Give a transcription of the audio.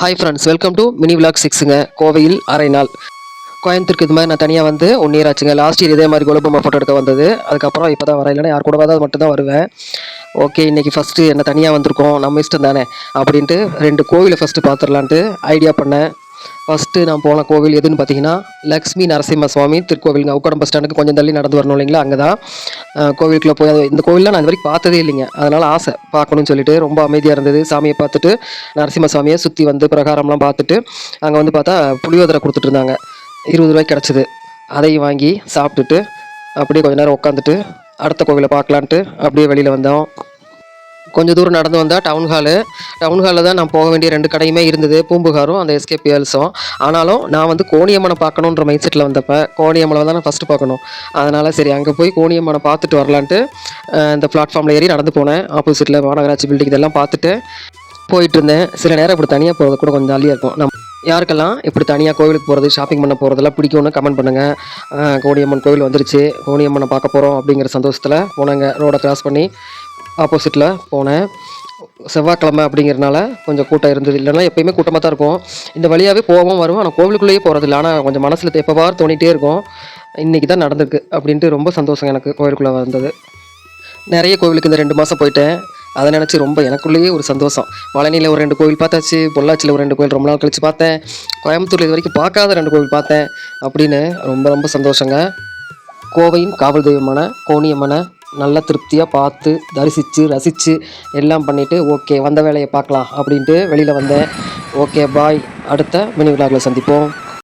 Hi friends welcome to mini vlog சிக்ஸுங்க கோவையில் அரை நாள். கோயம்புத்தூருக்கு இது மாதிரி நான் தனியாக வந்து ஒன் இயர் ஆச்சுங்க லாஸ்ட் இயர் இதே மாதிரி கோலபொம்மை ஃபோட்டோ எடுக்க வந்தது. அதுக்கப்புறம் இப்போ தான் வரேன். இல்லைன்னா யார் கூட தான் மட்டும் தான் வருவேன். ஓகே இன்றைக்கி ஃபஸ்ட்டு என்ன தனியாக வந்திருக்கோம் நம்ம இஷ்டம் தானே அப்படின்ட்டு ரெண்டு கோவிலை ஃபஸ்ட்டு பார்த்துடலான்ட்டு ஐடியா பண்ணேன். ஃபஸ்ட்டு நான் போன கோவில் எதுன்னு பார்த்தீங்கன்னா லக்ஷ்மி நரசிம்ம சுவாமி திருக்கோவில். உக்கடம் பஸ் ஸ்டாண்டுக்கு கொஞ்சம் தள்ளி நடந்து வரணும் இல்லைங்களா? அங்கே தான் கோவிலுக்குள்ளே போய் அது- இந்த கோவிலில் நான் இது வரைக்கும் பார்த்ததே இல்லைங்க. அதனால் ஆசை பார்க்கணும்னு சொல்லிட்டு ரொம்ப அமைதியாக இருந்தது. சாமியை பார்த்துட்டு நரசிம்ம சுவாமியை சுற்றி வந்து பிரகாரம்லாம் பார்த்துட்டு அங்கே வந்து பார்த்தா புளியோதரை கொடுத்துட்டு இருந்தாங்க. இருபது ரூபாய்க்கு கிடச்சிது. அதையும் வாங்கி சாப்பிட்டுட்டு அப்படியே கொஞ்ச நேரம் உட்காந்துட்டு அடுத்த கோவிலை பார்க்கலான்ட்டு அப்படியே வெளியில் வந்தோம். கொஞ்சம் தூரம் நடந்து வந்தால் டவுன் ஹாலு டவுன் ஹாலில் தான் நான் போக வேண்டிய ரெண்டு கடையுமே இருந்தது. பூம்புகாரும் அந்த எஸ்கே பியல்ஸும் ஆனாலும் நான் வந்து கோணியம்மனை பார்க்கணுன்ற மைண்ட் செட்டில் வந்தப்போ கோணியம்மனை தான் நான் ஃபஸ்ட்டு பார்க்கணும். அதனால் சரி அங்கே போய் கோணியம்மனை பார்த்துட்டு வரலான்ட்டு இந்த பிளாட்ஃபார்மில் ஏறி நடந்து போனேன். ஆப்போசிட்டில் மாநகராட்சி பில்டிங் இதெல்லாம் பார்த்துட்டு போயிட்டு இருந்தேன். சில நேரம் இப்படி தனியாக போகிறது கூட கொஞ்சம் ஜாலியாக இருக்கும். நம்ம யாருக்கெல்லாம் இப்படி தனியாக கோவிலுக்கு போகிறது ஷாப்பிங் பண்ண போகிறதெல்லாம் பிடிக்கும்னு கமெண்ட் பண்ணுங்கள் கோணியம்மன் கோவில் வந்துருச்சு. கோணியம்மனை பார்க்க போகிறோம் அப்படிங்கிற சந்தோஷத்தில் போனாங்க. ரோடை கிராஸ் பண்ணி ஆப்போசிட்டில் போனேன். செவ்வாய்க்கிழமை அப்படிங்கிறனால கொஞ்சம் கூட்டம் இருந்தது. இல்லைன்னா எப்பயுமே கூட்டமாக தான் இருக்கும் இந்த வழியாகவே போவோம் வருவோம் ஆனால் கோவிலுக்குள்ளேயே போகிறது இல்லை. ஆனால் கொஞ்சம் மனசில் எப்போவாறு தோணிகிட்டே இருக்கும். இன்றைக்கி தான் நடந்திருக்கு அப்படின்ட்டு ரொம்ப சந்தோஷம் எனக்கு கோவிலுக்குள்ளே வந்தது. நிறைய கோவிலுக்கு இந்த ரெண்டு மாதம் போயிட்டேன். அதை நினச்சி ரொம்ப எனக்குள்ளேயே ஒரு சந்தோஷம். பழனியில் ஒரு ரெண்டு கோவில் பார்த்தாச்சு. பொள்ளாச்சியில் ஒரு ரெண்டு கோவில் ரொம்ப நாள் கழித்து பார்த்தேன். கோயம்புத்தூரில் இது வரைக்கும் பார்க்காத ரெண்டு கோவில் பார்த்தேன் அப்படின்னு ரொம்ப ரொம்ப சந்தோஷங்க. கோவையின் காவல் தெய்வமான கோணியம்மனை நல்லா திருப்தியாக பார்த்து தரிசித்து ரசித்து எல்லாம் பண்ணிவிட்டு ஓகே வந்த வேலையை பார்க்கலாம் அப்படின்ட்டு வெளியில் வந்தேன். ஓகே பாய் அடுத்த மினி விழாவில் சந்திப்போம்.